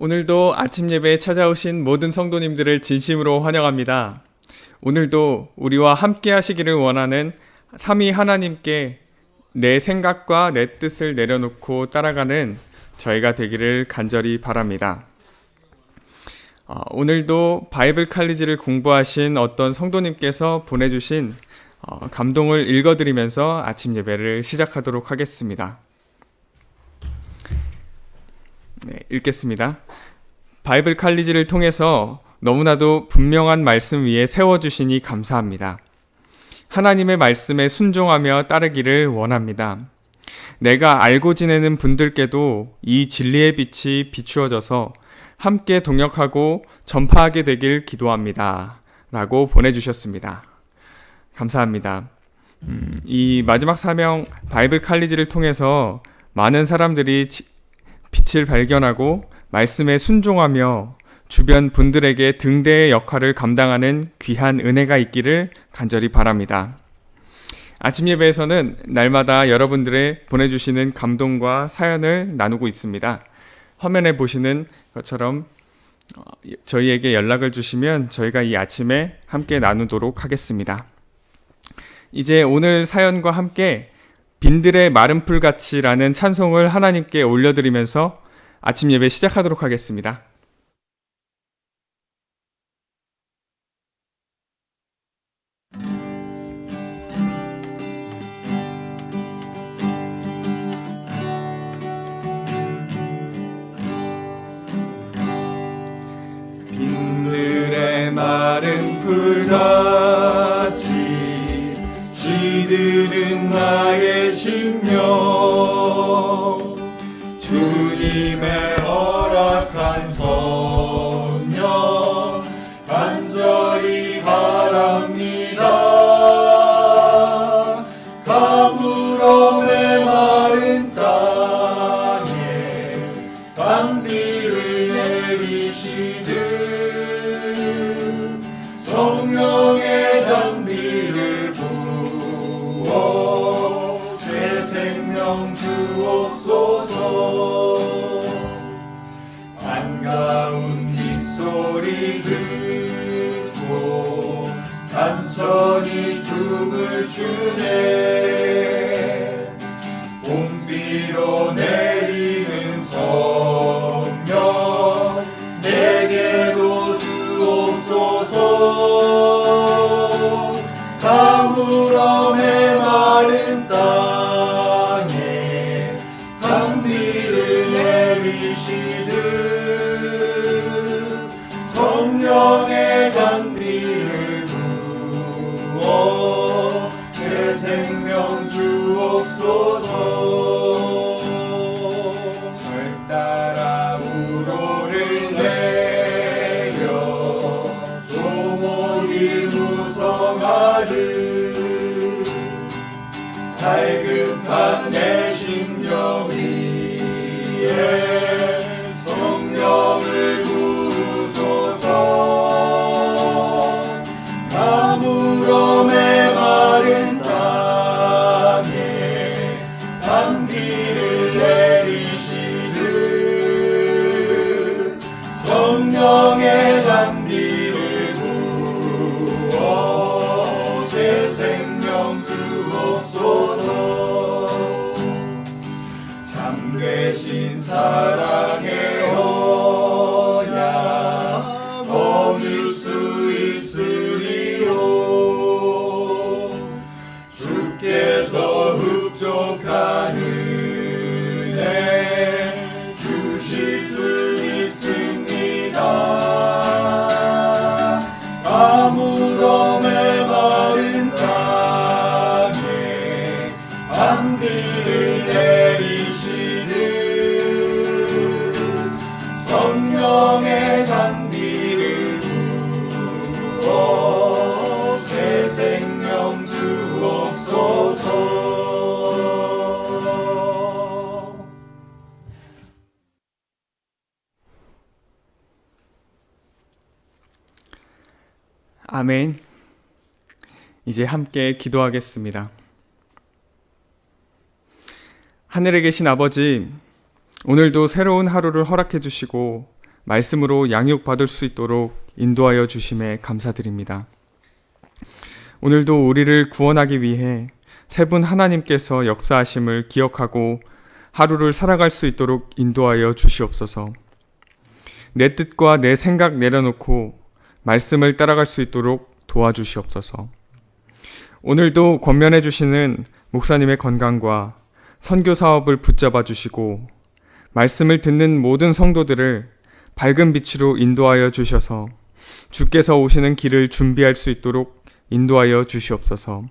오늘도 아침 예배에 찾아오신 모든 성도님들을 진심으로 환영합니다. 오늘도 우리와 함께 하시기를 원하는 삼위 하나님께 내 생각과 내 뜻을 내려놓고 따라가는 저희가 되기를 간절히 바랍니다. 어, 오늘도 바이블 칼리지를 공부하신 어떤 성도님께서 보내주신 어, 감동을 읽어드리면서 아침 예배를 시작하도록 하겠습니다. 네, 읽겠습니다. 바이블 칼리지를 통해서 너무나도 분명한 말씀 위에 세워주시니 감사합니다. 하나님의 말씀에 순종하며 따르기를 원합니다. 내가 알고 지내는 분들께도 이 진리의 빛이 비추어져서 함께 동역하고 전파하게 되길 기도합니다. 라고 보내주셨습니다. 감사합니다. 음, 이 마지막 사명 바이블 칼리지를 통해서 많은 사람들이 지- 빛을 발견하고 말씀에 순종하며 주변 분들에게 등대의 역할을 감당하는 귀한 은혜가 있기를 간절히 바랍니다. 아침 예배에서는 날마다 여러분들의 보내주시는 감동과 사연을 나누고 있습니다. 화면에 보시는 것처럼 어, 저희에게 연락을 주시면 저희가 이 아침에 함께 나누도록 하겠습니다. 이제 오늘 사연과 함께 빈들의 마른 풀같이라는 찬송을 하나님께 올려드리면서 아침 예배 시작하도록 하겠습니다. 마른 풀같이 시 들은 나의 심령 주님의 허락한 성령. 간절히 바랍니다 소리 듣고 산천이 춤을 추네. 봄비로 내 갈급한 내 심령 위에 성령을 부으소서. 가물어 메 이제 함께 기도하겠습니다. 하늘에 계신 아버지, 오늘도 새로운 하루를 허락해 주시고 말씀으로 양육받을 수 있도록 인도하여 주심에 감사드립니다. 오늘도 우리를 구원하기 위해 세 분 하나님께서 역사하심을 기억하고 하루를 살아갈 수 있도록 인도하여 주시옵소서. 내 뜻과 내 생각 내려놓고 말씀을 따라갈 수 있도록 도와주시옵소서. 오늘도 권면해 주시는 목사님의 건강과 선교 사업을 붙잡아 주시고 말씀을 듣는 모든 성도들을 밝은 빛으로 인도하여 주셔서 주께서 오시는 길을 준비할 수 있도록 인도하여 주시옵소서.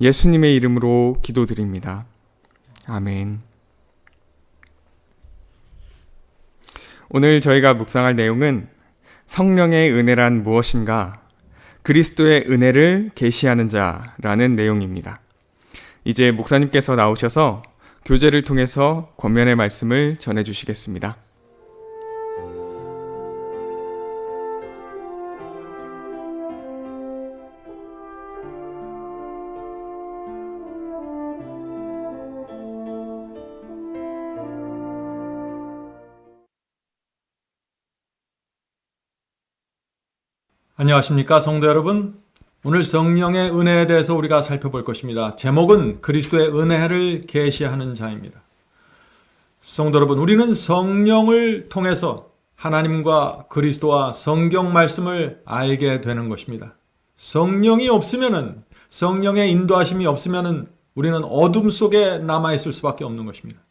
예수님의 이름으로 기도드립니다. 아멘. 오늘 저희가 묵상할 내용은 성령의 은혜란 무엇인가? 그리스도의 은혜를 계시하는 자라는 내용입니다. 이제 목사님께서 나오셔서 교제를 통해서 권면의 말씀을 전해 주시겠습니다. 안녕하십니까 성도 여러분. 오늘 성령의 은혜에 대해서 우리가 살펴볼 것입니다. 제목은 그리스도의 은혜를 계시하는 자입니다. 성도 여러분, 우리는 성령을 통해서 하나님과 그리스도와 성경 말씀을 알게 되는 것입니다. 성령이 없으면은 성령의 인도하심이 없으면은 우리는 어둠 속에 남아 있을 수밖에 없는 것입니다.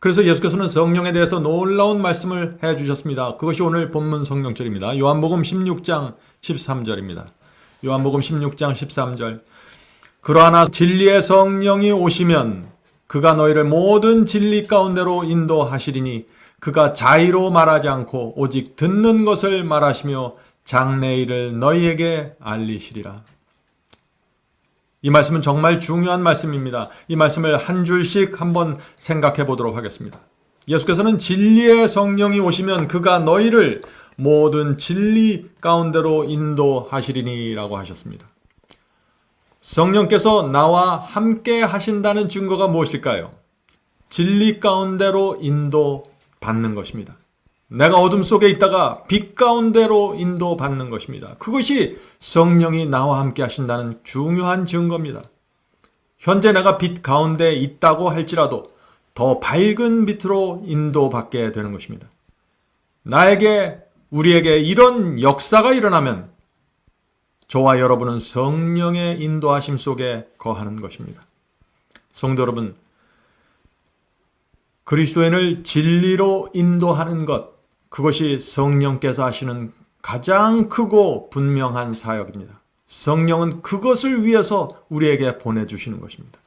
그래서 예수께서는 성령에 대해서 놀라운 말씀을 해 주셨습니다. 그것이 오늘 본문 성령절입니다. 요한복음 16장 13절입니다. 요한복음 16장 13절. 그러나 진리의 성령이 오시면 그가 너희를 모든 진리 가운데로 인도하시리니 그가 자의로 말하지 않고 오직 듣는 것을 말하시며 장래일을 너희에게 알리시리라. 이 말씀은 정말 중요한 말씀입니다. 이 말씀을 한 줄씩 한번 생각해 보도록 하겠습니다. 예수께서는 진리의 성령이 오시면 그가 너희를 모든 진리 가운데로 인도하시리니라고 하셨습니다. 성령께서 나와 함께 하신다는 증거가 무엇일까요? 진리 가운데로 인도받는 것입니다. 내가 어둠 속에 있다가 빛 가운데로 인도받는 것입니다. 그것이 성령이 나와 함께 하신다는 중요한 증거입니다. 현재 내가 빛 가운데 있다고 할지라도 더 밝은 빛으로 인도받게 되는 것입니다. 나에게, 우리에게 이런 역사가 일어나면 저와 여러분은 성령의 인도하심 속에 거하는 것입니다. 성도 여러분, 그리스도인을 진리로 인도하는 것, 그것이 성령께서 하시는 가장 크고 분명한 사역입니다. 성령은 그것을 위해서 우리에게 보내주시는 것입니다.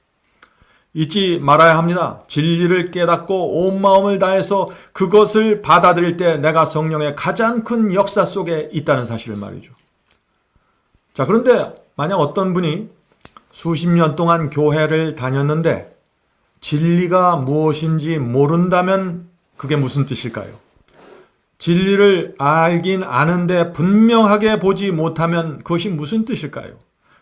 잊지 말아야 합니다. 진리를 깨닫고 온 마음을 다해서 그것을 받아들일 때 내가 성령의 가장 큰 역사 속에 있다는 사실을 말이죠. 자, 그런데 만약 어떤 분이 수십 년 동안 교회를 다녔는데 진리가 무엇인지 모른다면 그게 무슨 뜻일까요? 진리를 알긴 아는데 분명하게 보지 못하면 그것이 무슨 뜻일까요?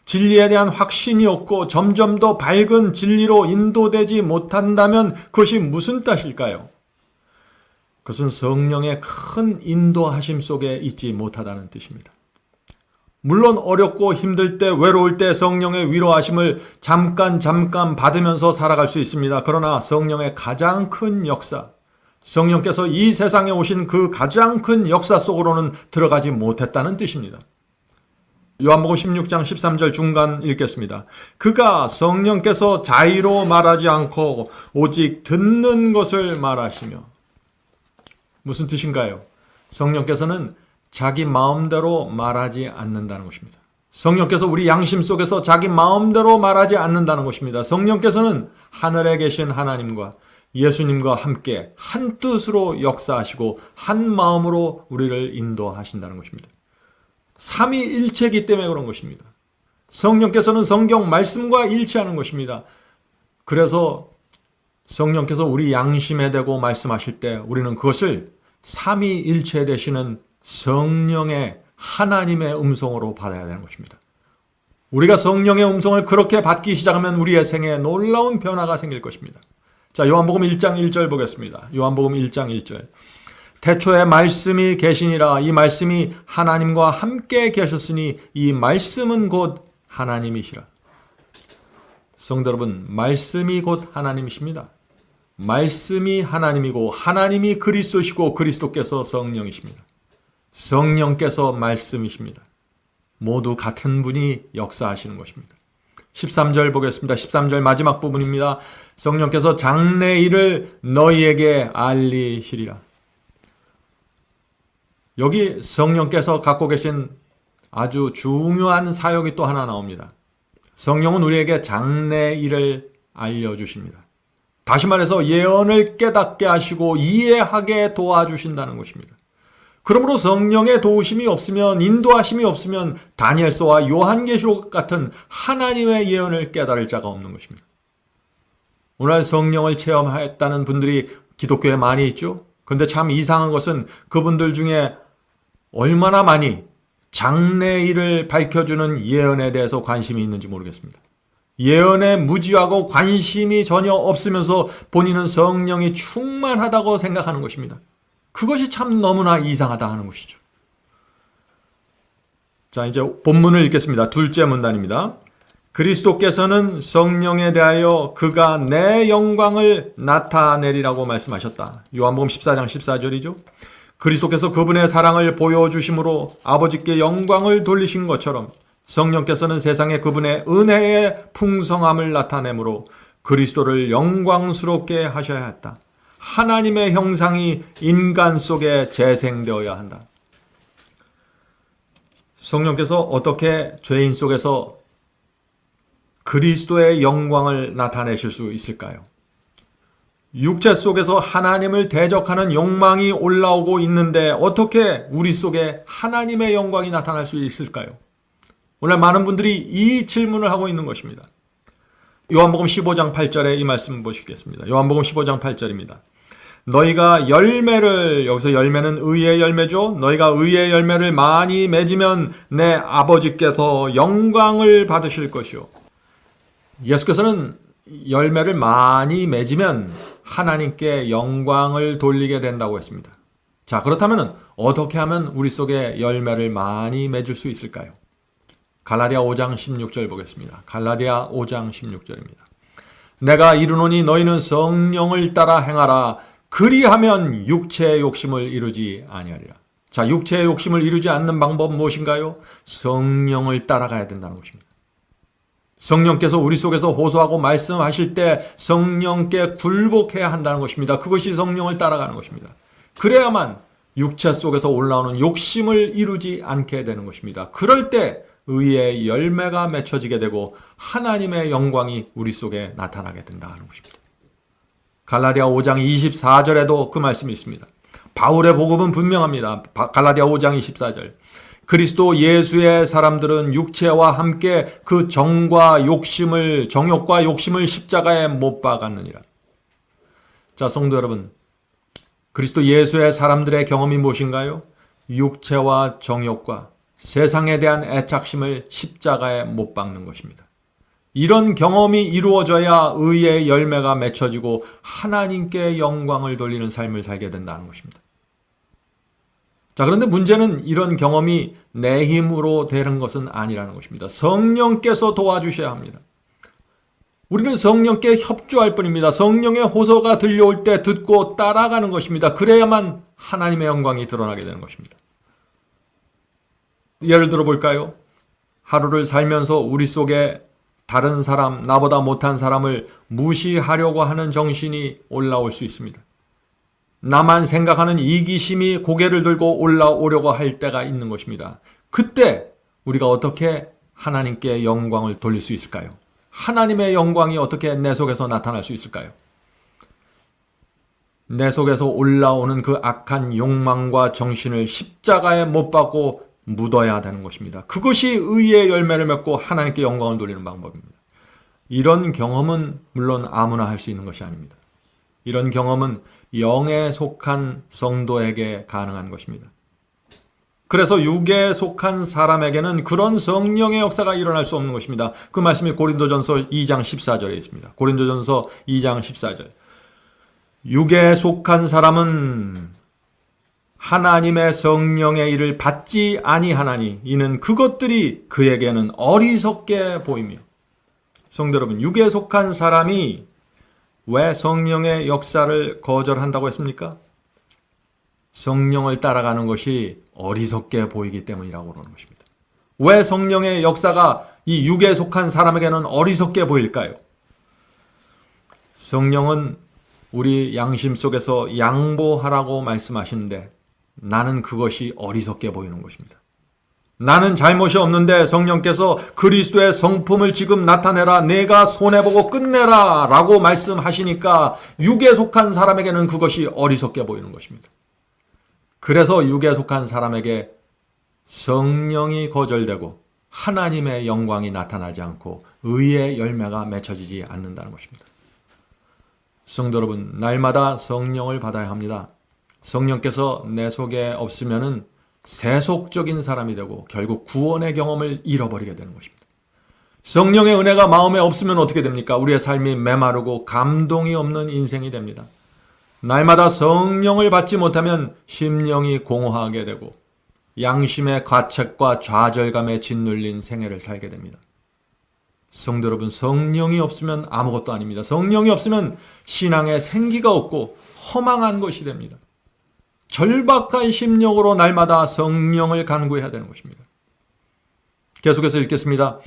진리에 대한 확신이 없고 점점 더 밝은 진리로 인도되지 못한다면 그것이 무슨 뜻일까요? 그것은 성령의 큰 인도하심 속에 있지 못하다는 뜻입니다. 물론 어렵고 힘들 때, 외로울 때 성령의 위로하심을 잠깐 잠깐 받으면서 살아갈 수 있습니다. 그러나 성령의 가장 큰 역사, 성령께서 이 세상에 오신 그 가장 큰 역사 속으로는 들어가지 못했다는 뜻입니다. 요한복음 16장 13절 중간 읽겠습니다. 그가 성령께서 자의로 말하지 않고 오직 듣는 것을 말하시며 무슨 뜻인가요? 성령께서는 자기 마음대로 말하지 않는다는 것입니다. 성령께서 우리 양심 속에서 자기 마음대로 말하지 않는다는 것입니다. 성령께서는 하늘에 계신 하나님과 예수님과 함께 한 뜻으로 역사하시고 한 마음으로 우리를 인도하신다는 것입니다. 삼위일체이기 때문에 그런 것입니다. 성령께서는 성경 말씀과 일치하는 것입니다. 그래서 성령께서 우리 양심에 대고 말씀하실 때 우리는 그것을 삼위일체 되시는 성령의 하나님의 음성으로 받아야 되는 것입니다. 우리가 성령의 음성을 그렇게 받기 시작하면 우리의 생에 놀라운 변화가 생길 것입니다. 자, 요한복음 1장 1절 보겠습니다. 요한복음 1장 1절. 태초에 말씀이 계시니라 이 말씀이 하나님과 함께 계셨으니 이 말씀은 곧 하나님이시라. 성도 여러분, 말씀이 곧 하나님이십니다. 말씀이 하나님이고 하나님이 그리스도시고 그리스도께서 성령이십니다. 성령께서 말씀이십니다. 모두 같은 분이 역사하시는 것입니다. 13절 보겠습니다. 13절 마지막 부분입니다. 성령께서 장래 일을 너희에게 알리시리라. 여기 성령께서 갖고 계신 아주 중요한 사역이 또 하나 나옵니다. 성령은 우리에게 장래 일을 알려주십니다. 다시 말해서 예언을 깨닫게 하시고 이해하게 도와주신다는 것입니다. 그러므로 성령의 도우심이 없으면 인도하심이 없으면 다니엘서와 요한계시록 같은 하나님의 예언을 깨달을 자가 없는 것입니다. 오늘 성령을 체험했다는 분들이 기독교에 많이 있죠. 그런데 참 이상한 것은 그분들 중에 얼마나 많이 장래일을 밝혀주는 예언에 대해서 관심이 있는지 모르겠습니다. 예언에 무지하고 관심이 전혀 없으면서 본인은 성령이 충만하다고 생각하는 것입니다. 그것이 참 너무나 이상하다 하는 것이죠. 자, 이제 본문을 읽겠습니다. 둘째 문단입니다. 그리스도께서는 성령에 대하여 그가 내 영광을 나타내리라고 말씀하셨다. 요한복음 14장 14절이죠. 그리스도께서 그분의 사랑을 보여주심으로 아버지께 영광을 돌리신 것처럼 성령께서는 세상에 그분의 은혜의 풍성함을 나타내므로 그리스도를 영광스럽게 하셔야 했다. 하나님의 형상이 인간 속에 재생되어야 한다. 성령께서 어떻게 죄인 속에서 그리스도의 영광을 나타내실 수 있을까요? 육체 속에서 하나님을 대적하는 욕망이 올라오고 있는데 어떻게 우리 속에 하나님의 영광이 나타날 수 있을까요? 오늘 많은 분들이 이 질문을 하고 있는 것입니다. 요한복음 15장 8절에 이 말씀 보시겠습니다. 요한복음 15장 8절입니다. 너희가 열매를 여기서 열매는 의의 열매죠. 너희가 의의 열매를 많이 맺으면 내 아버지께서 영광을 받으실 것이요. 예수께서는 열매를 많이 맺으면 하나님께 영광을 돌리게 된다고 했습니다. 자, 그렇다면 어떻게 하면 우리 속에 열매를 많이 맺을 수 있을까요? 갈라디아 5장 16절 보겠습니다. 갈라디아 5장 16절입니다. 내가 이르노니 너희는 성령을 따라 행하라. 그리하면 육체의 욕심을 이루지 아니하리라. 자, 육체의 욕심을 이루지 않는 방법 무엇인가요? 성령을 따라가야 된다는 것입니다. 성령께서 우리 속에서 호소하고 말씀하실 때 성령께 굴복해야 한다는 것입니다. 그것이 성령을 따라가는 것입니다. 그래야만 육체 속에서 올라오는 욕심을 이루지 않게 되는 것입니다. 그럴 때 의의 열매가 맺혀지게 되고 하나님의 영광이 우리 속에 나타나게 된다는 것입니다. 갈라디아 5장 24절에도 그 말씀이 있습니다. 바울의 복음은 분명합니다. 갈라디아 5장 24절. 그리스도 예수의 사람들은 육체와 함께 그 정과 욕심을 정욕과 욕심을 십자가에 못 박았느니라. 자, 성도 여러분. 그리스도 예수의 사람들의 경험이 무엇인가요? 육체와 정욕과 세상에 대한 애착심을 십자가에 못 박는 것입니다. 이런 경험이 이루어져야 의의 열매가 맺혀지고 하나님께 영광을 돌리는 삶을 살게 된다는 것입니다. 자, 그런데 문제는 이런 경험이 내 힘으로 되는 것은 아니라는 것입니다. 성령께서 도와주셔야 합니다. 우리는 성령께 협조할 뿐입니다. 성령의 호소가 들려올 때 듣고 따라가는 것입니다. 그래야만 하나님의 영광이 드러나게 되는 것입니다. 예를 들어 볼까요? 하루를 살면서 우리 속에 다른 사람, 나보다 못한 사람을 무시하려고 하는 정신이 올라올 수 있습니다. 나만 생각하는 이기심이 고개를 들고 올라오려고 할 때가 있는 것입니다. 그때 우리가 어떻게 하나님께 영광을 돌릴 수 있을까요? 하나님의 영광이 어떻게 내 속에서 나타날 수 있을까요? 내 속에서 올라오는 그 악한 욕망과 정신을 십자가에 못 박고 묻어야 되는 것입니다. 그것이 의의 열매를 맺고 하나님께 영광을 돌리는 방법입니다. 이런 경험은 물론 아무나 할 수 있는 것이 아닙니다. 이런 경험은 영에 속한 성도에게 가능한 것입니다. 그래서 육에 속한 사람에게는 그런 성령의 역사가 일어날 수 없는 것입니다. 그 말씀이 고린도전서 2장 14절에 있습니다. 고린도전서 2장 14절. 육에 속한 사람은 하나님의 성령의 일을 받지 아니하나니 이는 그것들이 그에게는 어리석게 보이며 성도 여러분 육에 속한 사람이 왜 성령의 역사를 거절한다고 했습니까? 성령을 따라가는 것이 어리석게 보이기 때문이라고 그러는 것입니다. 왜 성령의 역사가 이 육에 속한 사람에게는 어리석게 보일까요? 성령은 우리 양심 속에서 양보하라고 말씀하시는데 나는 그것이 어리석게 보이는 것입니다. 나는 잘못이 없는데 성령께서 그리스도의 성품을 지금 나타내라 내가 손해보고 끝내라 라고 말씀하시니까 육에 속한 사람에게는 그것이 어리석게 보이는 것입니다. 그래서 육에 속한 사람에게 성령이 거절되고 하나님의 영광이 나타나지 않고 의의 열매가 맺혀지지 않는다는 것입니다. 성도 여러분, 날마다 성령을 받아야 합니다. 성령께서 내 속에 없으면은 세속적인 사람이 되고 결국 구원의 경험을 잃어버리게 되는 것입니다. 성령의 은혜가 마음에 없으면 어떻게 됩니까? 우리의 삶이 메마르고 감동이 없는 인생이 됩니다. 날마다 성령을 받지 못하면 심령이 공허하게 되고 양심의 과책과 좌절감에 짓눌린 생애를 살게 됩니다. 성도 여러분, 성령이 없으면 아무것도 아닙니다. 성령이 없으면 신앙에 생기가 없고 허망한 것이 됩니다. 절박한 심령으로 날마다 성령을 간구해야 되는 것입니다. 계속해서 읽겠습니다.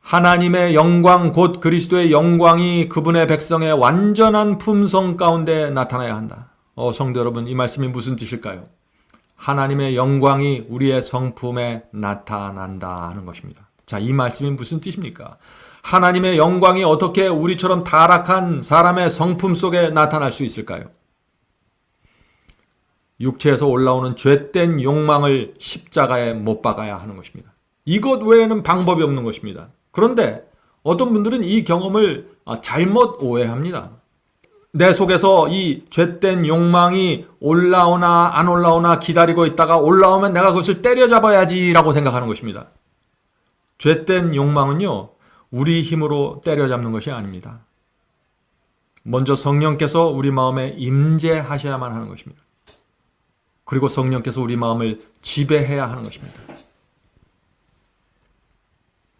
하나님의 영광 곧 그리스도의 영광이 그분의 백성의 완전한 품성 가운데 나타나야 한다. 어, 성도 여러분, 이 말씀이 무슨 뜻일까요? 하나님의 영광이 우리의 성품에 나타난다 하는 것입니다. 자, 이 말씀이 무슨 뜻입니까? 하나님의 영광이 어떻게 우리처럼 타락한 사람의 성품 속에 나타날 수 있을까요? 육체에서 올라오는 죄된 욕망을 십자가에 못 박아야 하는 것입니다. 이것 외에는 방법이 없는 것입니다. 그런데 어떤 분들은 이 경험을 아, 잘못 오해합니다. 내 속에서 이 죄된 욕망이 올라오나 안 올라오나 기다리고 있다가 올라오면 내가 그것을 때려잡아야지라고 생각하는 것입니다. 죄된 욕망은요, 우리 힘으로 때려잡는 것이 아닙니다. 먼저 성령께서 우리 마음에 임재하셔야만 하는 것입니다. 그리고 성령께서 우리 마음을 지배해야 하는 것입니다.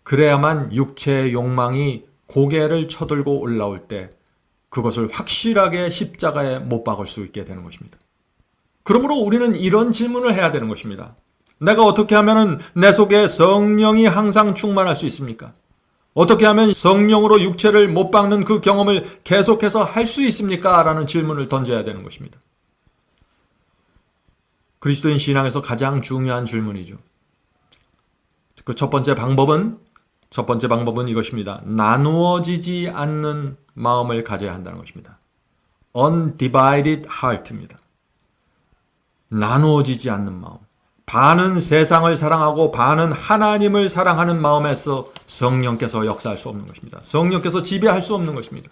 그래야만 육체의 욕망이 고개를 쳐들고 올라올 때 그것을 확실하게 십자가에 못 박을 수 있게 되는 것입니다. 그러므로 우리는 이런 질문을 해야 되는 것입니다. 내가 어떻게 하면 내 속에 성령이 항상 충만할 수 있습니까? 어떻게 하면 성령으로 육체를 못 박는 그 경험을 계속해서 할 수 있습니까? 라는 질문을 던져야 되는 것입니다. 그리스도인 신앙에서 가장 중요한 질문이죠. 그 첫 번째 방법은 첫 번째 방법은 이것입니다. 나누어지지 않는 마음을 가져야 한다는 것입니다. undivided heart입니다. 나누어지지 않는 마음. 반은 세상을 사랑하고 반은 하나님을 사랑하는 마음에서 성령께서 역사할 수 없는 것입니다. 성령께서 지배할 수 없는 것입니다.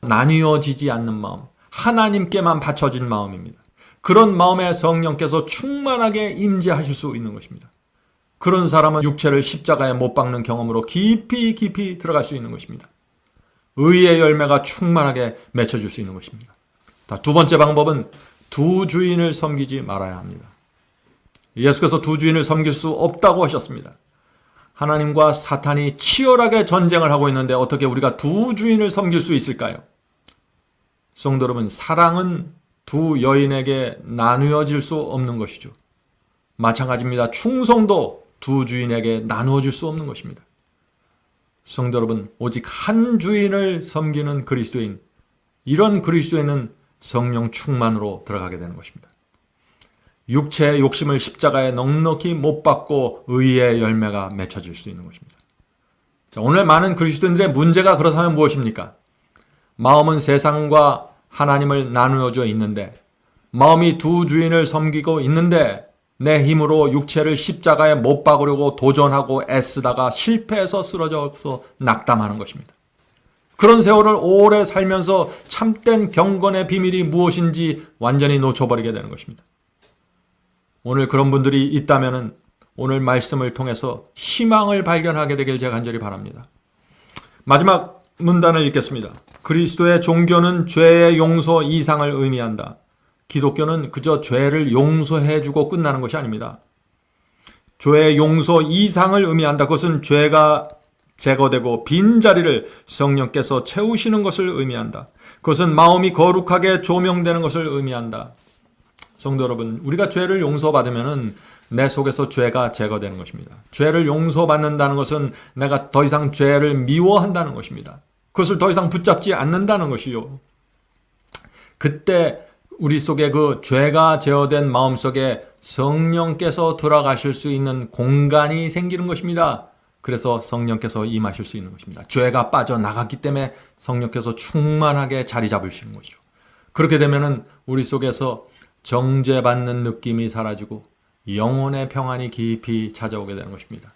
나뉘어지지 않는 마음. 하나님께만 바쳐진 마음입니다. 그런 마음에 성령께서 충만하게 임재하실 수 있는 것입니다. 그런 사람은 육체를 십자가에 못 박는 경험으로 깊이 깊이 들어갈 수 있는 것입니다. 의의 열매가 충만하게 맺혀질 수 있는 것입니다. 두 번째 방법은 두 주인을 섬기지 말아야 합니다. 예수께서 두 주인을 섬길 수 없다고 하셨습니다. 하나님과 사탄이 치열하게 전쟁을 하고 있는데 어떻게 우리가 두 주인을 섬길 수 있을까요? 성도 여러분, 사랑은 두 여인에게 나누어질 수 없는 것이죠. 마찬가지입니다. 충성도 두 주인에게 나누어질 수 없는 것입니다. 성도 여러분, 오직 한 주인을 섬기는 그리스도인, 이런 그리스도인은 성령 충만으로 들어가게 되는 것입니다. 육체의 욕심을 십자가에 넉넉히 못 받고 의의 열매가 맺혀질 수 있는 것입니다. 자, 오늘 많은 그리스도인들의 문제가 그렇다면 무엇입니까? 마음은 세상과 하나님을 나누어져 있는데, 마음이 두 주인을 섬기고 있는데, 내 힘으로 육체를 십자가에 못 박으려고 도전하고 애쓰다가 실패해서 쓰러져서 낙담하는 것입니다. 그런 세월을 오래 살면서 참된 경건의 비밀이 무엇인지 완전히 놓쳐버리게 되는 것입니다. 오늘 그런 분들이 있다면 오늘 말씀을 통해서 희망을 발견하게 되길 제가 간절히 바랍니다. 마지막 문단을 읽겠습니다. 그리스도의 종교는 죄의 용서 이상을 의미한다. 기독교는 그저 죄를 용서해 주고 끝나는 것이 아닙니다. 죄 용서 이상을 의미한다. 그것은 죄가 제거되고 빈자리를 성령께서 채우시는 것을 의미한다. 그것은 마음이 거룩하게 조명되는 것을 의미한다. 성도 여러분, 우리가 죄를 용서받으면은 내 속에서 죄가 제거되는 것입니다. 죄를 용서받는다는 것은 내가 더 이상 죄를 미워한다는 것입니다. 그것을 더 이상 붙잡지 않는다는 것이요. 그때 우리 속에 그 죄가 제어된 마음 속에 성령께서 들어가실 수 있는 공간이 생기는 것입니다. 그래서 성령께서 임하실 수 있는 것입니다. 죄가 빠져나갔기 때문에 성령께서 충만하게 자리 잡으시는 거죠. 그렇게 되면은 우리 속에서 정죄받는 느낌이 사라지고 영혼의 평안이 깊이 찾아오게 되는 것입니다.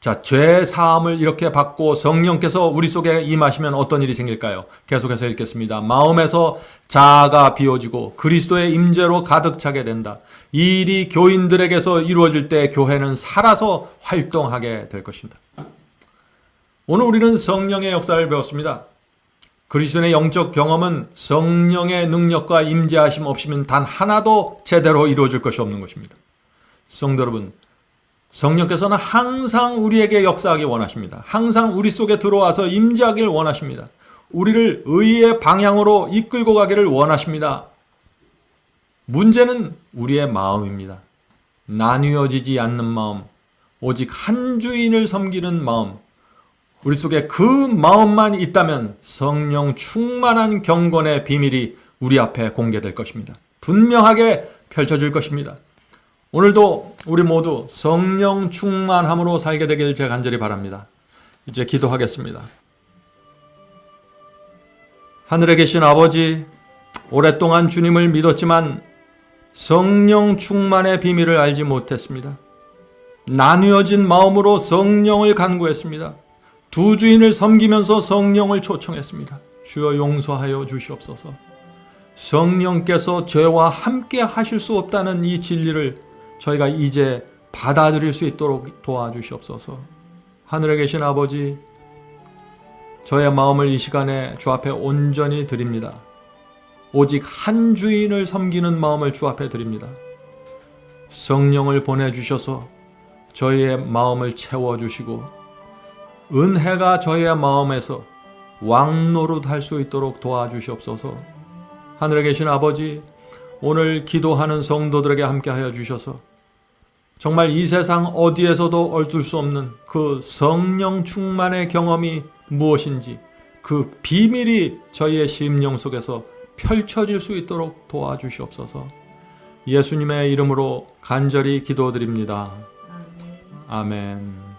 자, 죄 사함을 이렇게 받고 성령께서 우리 속에 임하시면 어떤 일이 생길까요? 계속해서 읽겠습니다. 마음에서 자아가 비워지고 그리스도의 임재로 가득 차게 된다. 이 일이 교인들에게서 이루어질 때 교회는 살아서 활동하게 될 것입니다. 오늘 우리는 성령의 역사를 배웠습니다. 그리스도의 영적 경험은 성령의 능력과 임재하심 없이면 단 하나도 제대로 이루어질 것이 없는 것입니다. 성도 여러분, 성령께서는 항상 우리에게 역사하기 원하십니다. 항상 우리 속에 들어와서 임재하길 원하십니다. 우리를 의의 방향으로 이끌고 가기를 원하십니다. 문제는 우리의 마음입니다. 나뉘어지지 않는 마음, 오직 한 주인을 섬기는 마음, 우리 속에 그 마음만 있다면 성령 충만한 경건의 비밀이 우리 앞에 공개될 것입니다. 분명하게 펼쳐질 것입니다. 오늘도 우리 모두 성령 충만함으로 살게 되길 제가 간절히 바랍니다. 이제 기도하겠습니다. 하늘에 계신 아버지, 오랫동안 주님을 믿었지만 성령 충만의 비밀을 알지 못했습니다. 나뉘어진 마음으로 성령을 간구했습니다. 두 주인을 섬기면서 성령을 초청했습니다. 주여 용서하여 주시옵소서. 성령께서 죄와 함께 하실 수 없다는 이 진리를 저희가 이제 받아들일 수 있도록 도와주시옵소서. 하늘에 계신 아버지, 저의 마음을 이 시간에 주 앞에 온전히 드립니다. 오직 한 주인을 섬기는 마음을 주 앞에 드립니다. 성령을 보내주셔서 저희의 마음을 채워주시고, 은혜가 저희의 마음에서 왕노릇 할 수 있도록 도와주시옵소서. 하늘에 계신 아버지, 오늘 기도하는 성도들에게 함께하여 주셔서 정말 이 세상 어디에서도 얻을 수 없는 그 성령 충만의 경험이 무엇인지 그 비밀이 저희의 심령 속에서 펼쳐질 수 있도록 도와주시옵소서. 예수님의 이름으로 간절히 기도드립니다. 아멘.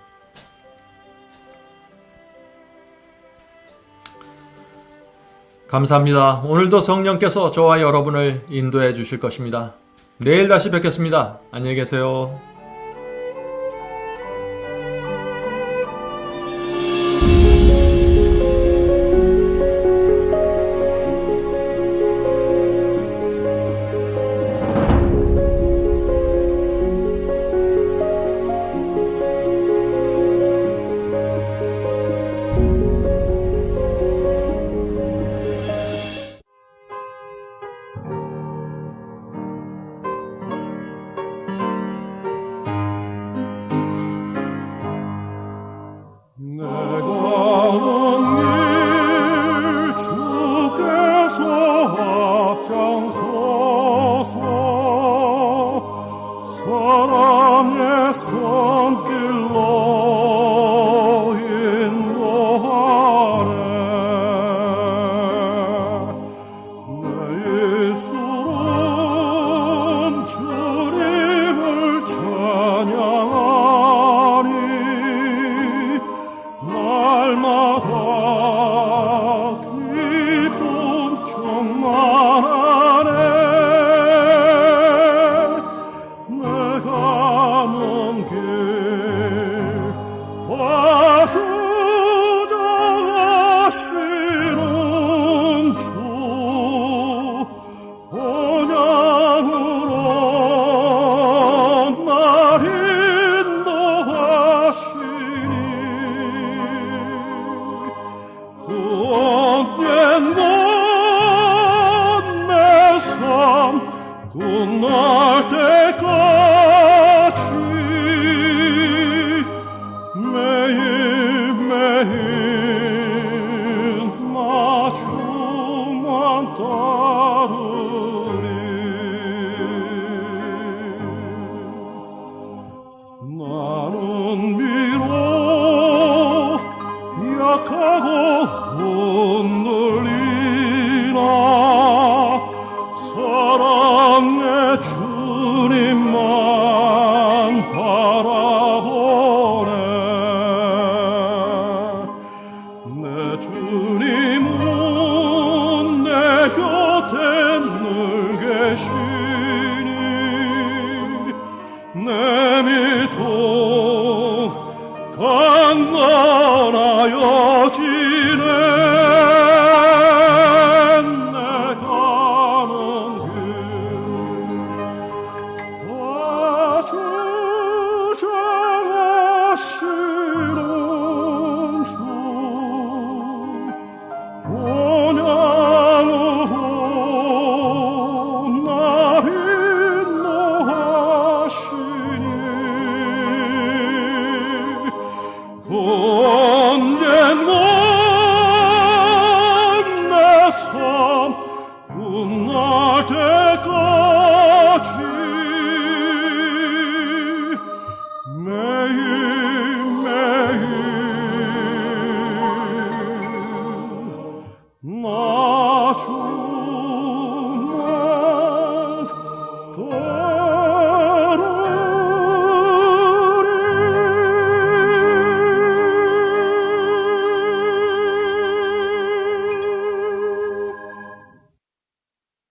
감사합니다. 오늘도 성령께서 저와 여러분을 인도해 주실 것입니다. 내일 다시 뵙겠습니다. 안녕히 계세요.